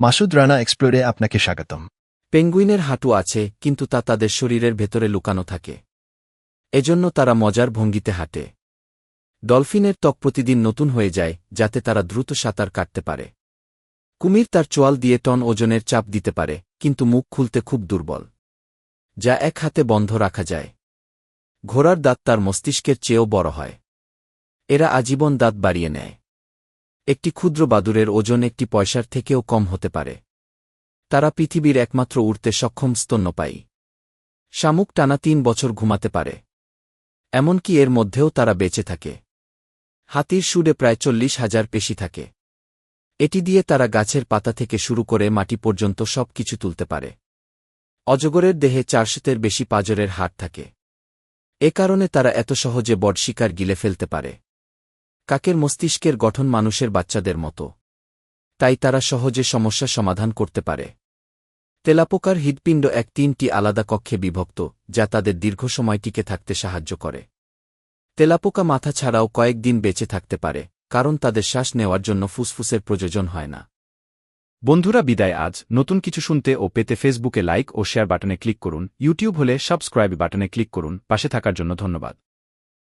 মাসুদ রানা এক্সপ্লোরে আপনাকে স্বাগতম। পেঙ্গুইনের হাঁটু আছে, কিন্তু তা তাদের শরীরের ভেতরে লুকানো থাকে। এজন্য তারা মজার ভঙ্গিতে হাঁটে। ডলফিনের ত্বক প্রতিদিন নতুন হয়ে যায়, যাতে তারা দ্রুত সাঁতার কাটতে পারে। কুমির তার চোয়াল দিয়ে টন ওজনের চাপ দিতে পারে, কিন্তু মুখ খুলতে খুব দুর্বল। যা এক হাতে বন্ধ রাখা যায়। ঘোড়ার দাঁত তার মস্তিষ্কের চেয়েও বড় হয়। এরা আজীবন দাঁত বাড়িয়ে নেয়। একটি ক্ষুদ্র বাদুরের ওজন একটি পয়সার থেকেও কম হতে পারে। তারা পৃথিবীর একমাত্র উড়তে সক্ষম স্তন্য স্তন্যপায়ী। শামুক টানা তিন বছর ঘুমাতে পারে। এমনকি এর মধ্যেও তারা বেঁচে থাকে। হাতির সুরে প্রায় চল্লিশ হাজার পেশি থাকে। এটি দিয়ে তারা গাছের পাতা থেকে শুরু করে মাটি পর্যন্ত সব কিছু তুলতে পারে। অজগরের দেহে চারশতের বেশি পাজরের হাট থাকে। এ কারণে তারা এত সহজে বড শিকার গিলে ফেলতে পারে। কাকের মস্তিষ্কের গঠন মানুষের বাচ্চাদের মতো। তাই তারা সহজে সমস্যা সমাধান করতে পারে। তেলাপোকার হৃদপিণ্ড এক তিনটি আলাদা কক্ষে বিভক্ত, যা তাদের দীর্ঘ সময় টিকে থাকতে সাহায্য করে। তেলাপোকা মাথা ছাড়াও কয়েকদিন বেঁচে থাকতে পারে, কারণ তাদের শ্বাস নেওয়ার জন্য ফুসফুসের প্রয়োজন হয় না। বন্ধুরা, বিদায় আজ। নতুন কিছু শুনতে ও পেতে ফেসবুকে লাইক ও শেয়ার বাটনে ক্লিক করুন। ইউটিউব হলে সাবস্ক্রাইব বাটনে ক্লিক করুন। পাশে থাকার জন্য ধন্যবাদ।